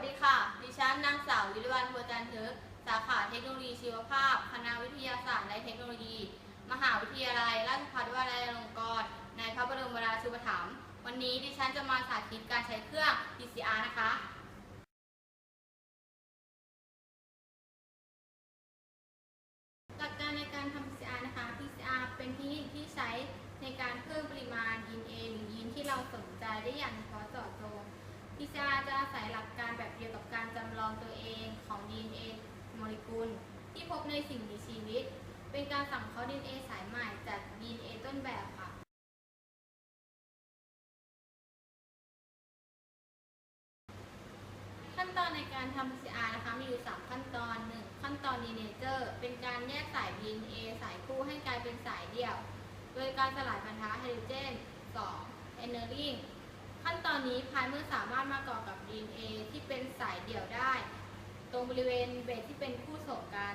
วัสดีค่ะ ดิฉันนางสาววิริวัลบัวจันทึก สาขาเทคโนโลยีชีวภาพ คณะวิทยาศาสตร์และเทคโนโลยี มหาวิทยาลัย ราชภัฏวลัยลงกรณ์ในพระบรมราชูปถัมภ์ วันนี้ดิฉันจะมาสาธิตการใช้เครื่อง PCR นะคะ หลักการในการทำ PCR นะคะ PCR เป็นเทคนิคที่ใช้ในการเพิ่มปริมาณยีน A หรือยีนที่เราสนใจได้อย่างเฉพาะเจาะจง PCR จะอาศัยหลักการแบบเดียวกับการจำลองตัวเองของ DNA โมเลกุล ที่พบในสิ่งมีชีวิต เป็นการสังเคราะห์ DNA สายใหม่จาก DNA ต้นแบบค่ะขั้นตอนในการทำ PCR นะคะมีอยู่ 3 ขั้นตอน 1. ขั้นตอน denature เป็นการแยกสาย DNA สายคู่ให้กลายเป็นสายเดี่ยว โดยการสลายพันธะไฮโดรเจน 2. entering ขั้นตอนนี้พายเมื่อสามารถมาก่อกับ DNA ที่เป็นสายเดี่ยวได้ ตรงบริเวณเบสที่เป็นคู่ส่งกัน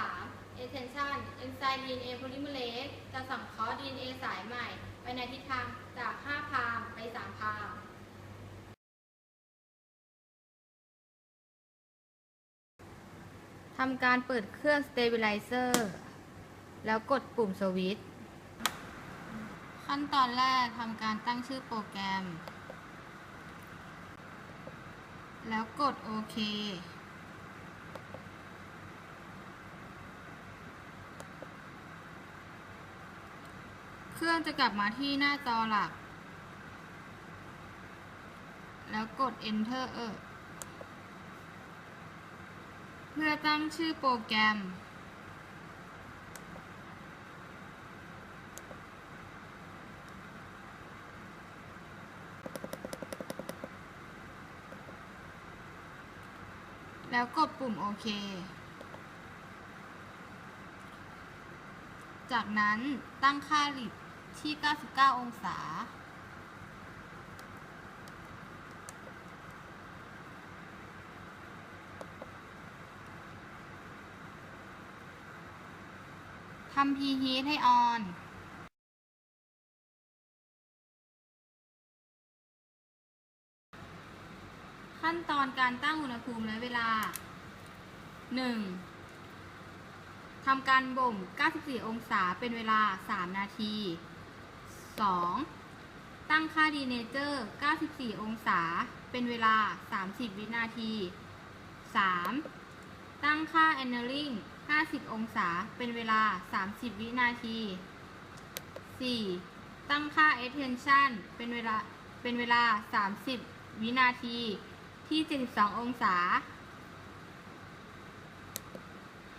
3. attention เอนไซม์ DNA polymerase จะสังเคราะห์ DNA สายใหม่ ไปในทิศทางจาก 5 พามไป 3 พามทำการเปิดเครื่อง Stabilizer แล้วกดปุ่มสวิตช์ ขั้นตอนแรกทำการตั้งชื่อโปรแกรม แล้วกดโอเค เครื่องจะกลับมาที่หน้าจอหลัก แล้วกด enter เออเพื่อตั้งชื่อโปรแกรม แล้วกดปุ่มโอเค จากนั้นตั้งค่าลิดที่ 99 องศา ทำพีฮีทให้ออน ขั้นตอนการตั้งอุณหภูมิและเวลา 1. ทำการบ่ม 94 องศาเป็นเวลา 3 นาที 2. ตั้งค่าดีเนเจอร์ 94 องศา เป็นเวลา 30 วินาที 3. ตั้งค่า Annealing 50 องศา เป็นเวลา 30 วินาที 4. ตั้งค่า Attention เป็นเวลา เป็นเวลา 30 วินาที ที่ 72 องศา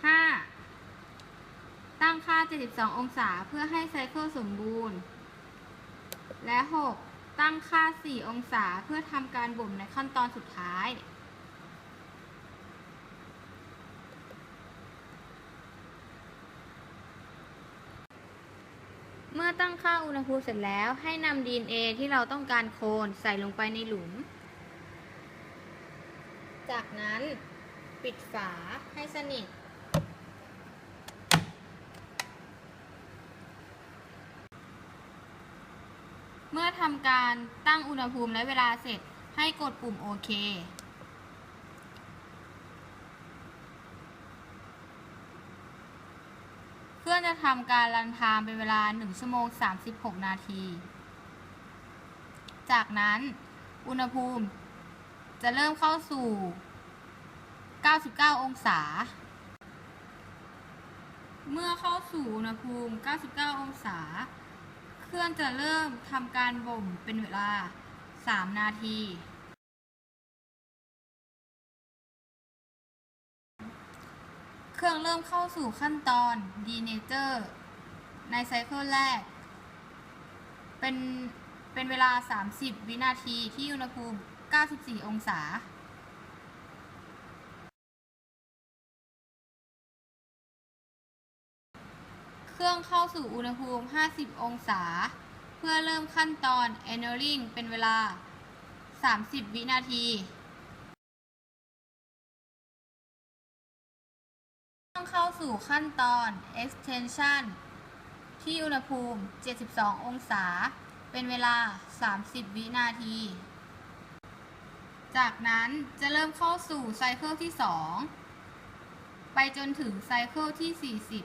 5. ตั้งค่า 72 องศาเพื่อให้ไซเคิลสมบูรณ์ และ 6. ตั้งค่า 4 องศาเพื่อทำการบ่มในขั้นตอนสุดท้ายเมื่อตั้งค่าอุณหภูมิเสร็จแล้วให้นำ DNA ที่เราต้องการโคลนใส่ลงไปในหลุม จากนั้นปิดฝาให้สนิท เมื่อทำการตั้งอุณหภูมิและเวลาเสร็จให้กดปุ่มโอเคเครื่อจะทำการรันไทม์เป็นเวลา 1 ชั่วโมง 36 นาที จากนั้นอุณหภูมิ จะเริ่มเข้าสู่ 99 องศา เมื่อเข้าสู่อุณหภูมิ 99 องศา เครื่องจะเริ่มทำการบ่มเป็นเวลา 3 นาที เครื่องเริ่มเข้าสู่ขั้นตอน denature ในไซเคิลแรก เป็นเป็นเวลา 30 วินาทีที่อุณหภูมิ 94 องศาเครื่องเข้าสู่อุณหภูมิ 50 องศา เพื่อเริ่มขั้นตอน annealing เป็นเวลา 30 วินาทีต้องเข้าสู่ขั้นตอน extension ที่อุณหภูมิ 72 องศา เป็นเวลา 30 วินาที จากนั้นจะเริ่มเข้าสู่ไซเคิลที่ 2 ไปจนถึงไซเคิลที่ 40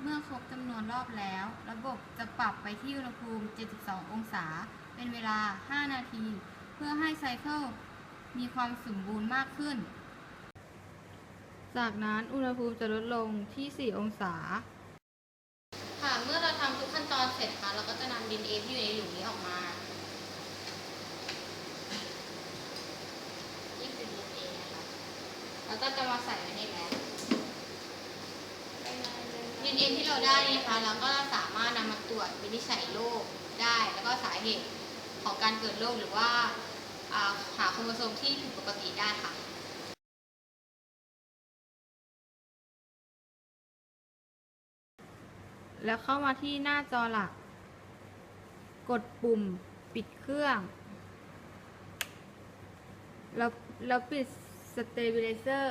เมื่อครบจำนวนรอบแล้ว ระบบจะปรับไปที่อุณหภูมิ 72 องศา เป็นเวลา 5 นาที เพื่อให้ไซเคิลมีความสมบูรณ์มากขึ้น จากนั้นอุณหภูมิจะลดลงที่ 4 องศา ค่ะ เมื่อเราทำทุกขั้นตอนเสร็จค่ะ เราก็จะนำดินเอที่อยู่ในหลุมนี้ออกมา นี่คือดินเอนะคะ แล้ว ก็จะมาใส่ไว้ในแพ็คดินเอ็นที่เราได้นี่นะคะเราก็สามารถนำมาตรวจวินิจฉัยโรคได้ แล้วก็สาเหตุของการเกิดโรคหรือว่าอ่าหาโครโมโซมที่ผิดปกติได้ค่ะแล้วเข้ามาที่หน้าจอหลัก กดปุ่มปิดเครื่อง แล้วแล้วปิด Stabilizer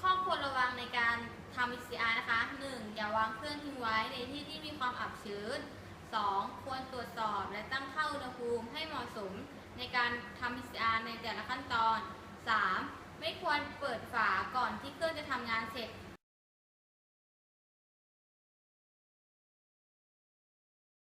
ข้อควรระวังในการทำ PCR นะคะ 1. อย่าวางเครื่องทิ้งไว้ในที่ที่มีความอับชื้น 2. ควรตรวจสอบและตั้งค่าอุณหภูมิให้เหมาะสมในการทำ PCR ในแต่ละขั้นตอน 3. ไม่ควรเปิดฝาก่อนที่เครื่องจะทำงานเสร็จ